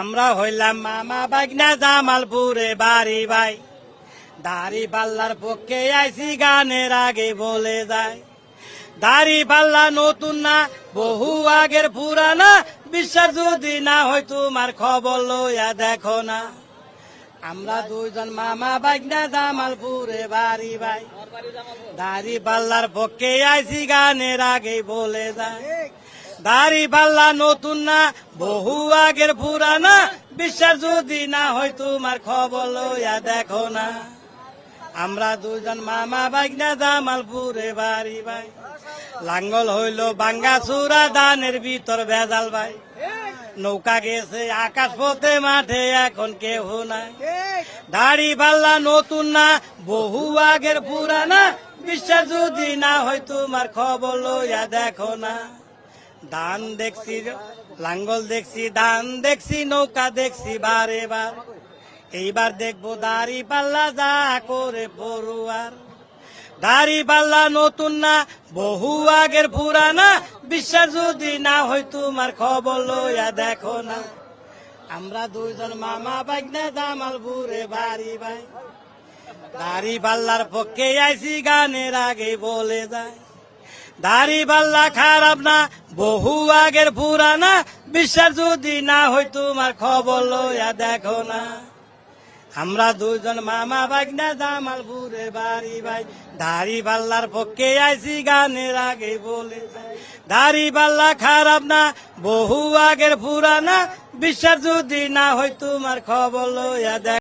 আমরা হইলাম মামা বাগনা জামালপুরে বাড়ি ভাই। দাড়ি পাল্লার পক্ষে আইসি গানের আগে বলে যায়। দাড়ি পাল্লা নতুন না, বহু আগের পুরানা। বিশ্বাস যদি না হয় তোমার খবর লইয়া দেখো না। আমরা দুইজন মামা বাগনা জামালপুরে বাড়ি ভাই। দাড়ি পাল্লার পক্ষে আইসি গানের আগে বলে যায়। দাড়ি পাল্লা নতুন না, বহু আগের পুরানা। বিশ্বাস যদি না হয় তোমার খবর লইয়া দেখো না। আমরা দুজন মামা বাগনা জামালপুরে বাড়ি ভাই। লাঙ্গল হইল বাঙ্গা চূড়া, দানের ভিতর ভেজাল ভাই। নৌকা গেছে আকাশ পথে মাঠে এখন কেহ নাই। দাড়ি পাল্লা নতুন না, বহু আগের পুরানা। বিশ্বাস যদি না হয় তোমার খবর লইয়া দেখো না। ধান দেখছি, লাঙ্গল দেখছি, ধান দেখছি, নৌকা দেখছি বারে বার এইবার দেখব দাড়ি পাল্লা যা করে পড়ুয়ার। দাড়ি পাল্লা নতুন না, বহু আগের পুরানা। বিশ্বাস যদি না হয় তোমার খবর লইয়া দেখো না। আমরা দুইজন মামা বাগনা জামালপুরে বাড়ি ভাই দাড়ি পাল্লার পক্ষে আইসি গানের আগে বলে যায় দাড়ি পাল্লা খারাপ না বহু আগের পুরানা বিশ্বাস যদি না হয় তোমার খবর লইয়া দেখো না। আমরা দুজন মামা বাগনা জামালপুরে বাড়ি ভাই। দাড়ি পাল্লার পক্ষে আইসি গানের আগে বলে দাড়ি পাল্লা খারাপ না, বহু আগের পুরানা বিশ্বাস যদি না হয় তোমার খবর লইয়া দেখ